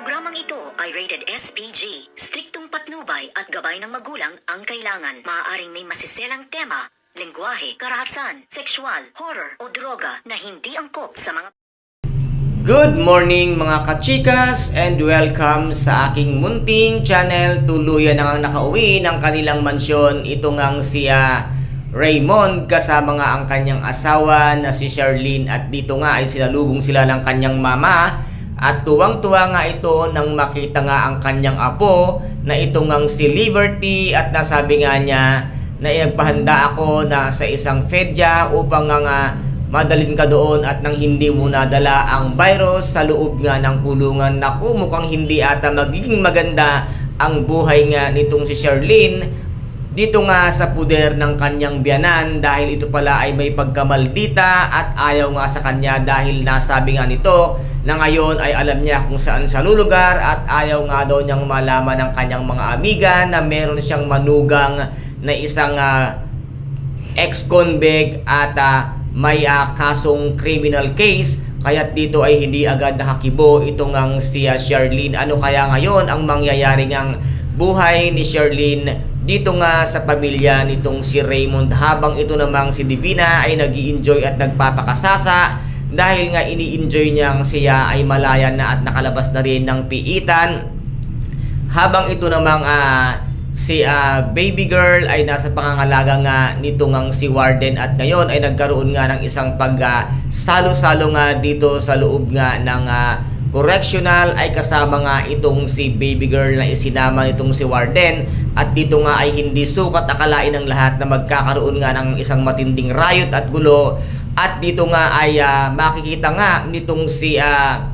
Programang ito ay rated SPG. Striktong patnubay at gabay ng magulang ang kailangan. Maaaring may masiselang tema, lengguwahe, karahasan, sexual, horror o droga na hindi angkop sa mga Good morning mga kachikas and welcome sa aking munting channel. Tuluyan na ang nakauwi ng kanilang mansyon. Ito ngang siya Raymond kasama nga ang kanyang asawa na si Charlene at dito nga ay sinalubong sila ng kanyang mama at tuwang-tuwa nga ito nang makita nga ang kanyang apo na ito ngang si Liberty at nasabi nga niya na ipahanda ako na sa isang fedya upang nga, nga madalin ka doon at nang hindi mo nadala ang virus sa loob nga ng kulungan. Naku, mukhang hindi ata magiging maganda ang buhay nga nitong si Charlene dito nga sa puder ng kanyang biyanan dahil ito pala ay may pagkamaldita at ayaw nga sa kanya dahil nasabi nga nito na ngayon ay alam niya kung saan sa lulugar at ayaw nga daw niyang malaman ng kanyang mga amiga na meron siyang manugang na isang ah, ex-convict at ah, may ah, kasong criminal case kaya dito ay hindi agad nakakibo itong ang si ah, Charlene. Ano kaya ngayon ang mangyayari ngang buhay ni Charlene dito nga sa pamilya nitong si Raymond. Habang ito namang si Divina ay nag enjoy at nagpapakasasa dahil nga ini-enjoy niyang siya ay malaya na at nakalabas na rin ng piitan. Habang ito namang ah, si ah, baby girl ay nasa pangangalaga nga nito ngang si Warden. At ngayon ay nagkaroon nga ng isang pag ah, salo-salo nga dito sa loob nga ng ah, correctional ay kasama nga itong si baby girl na isinama nitong si Warden at dito nga ay hindi sukat akalain ng lahat na magkakaroon nga ng isang matinding riot at gulo. At dito nga ay ah, makikita nga nitong si ah,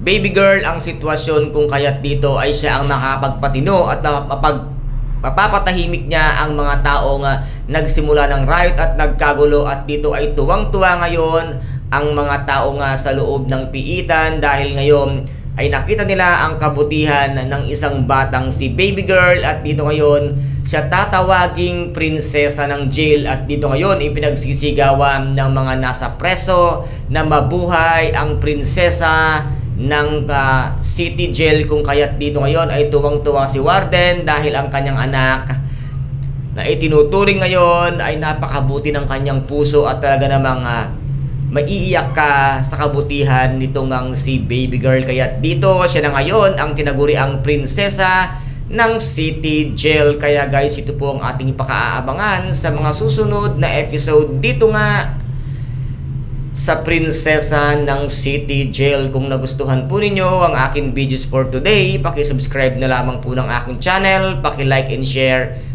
baby girl ang sitwasyon kung kaya't dito ay siya ang nakapagpatino at napapag mapapatahimik niya ang mga tao nga nagsimula ng riot at nagkagulo at dito ay tuwang-tuwa ngayon ang mga tao nga sa loob ng piitan dahil ngayon ay nakita nila ang kabutihan ng isang batang si baby girl at dito ngayon siya tatawaging prinsesa ng jail at dito ngayon ipinagsisigawan ng mga nasa preso na mabuhay ang prinsesa ng ah, city jail kung kaya't dito ngayon ay tuwang-tuwa si Warden dahil ang kanyang anak na itinuturing ngayon ay napakabuti ng kanyang puso at talaga namang ah, maiiyak ka sa kabutihan nitong ang si baby girl. Kaya dito siya na ngayon ang tinaguri ang prinsesa ng city jail. Kaya guys ito po ang ating pakaabangan sa mga susunod na episode dito nga sa prinsesa ng city jail. Kung nagustuhan po ninyo ang aking videos for today paki-subscribe na lamang po ng aking channel paki-like and share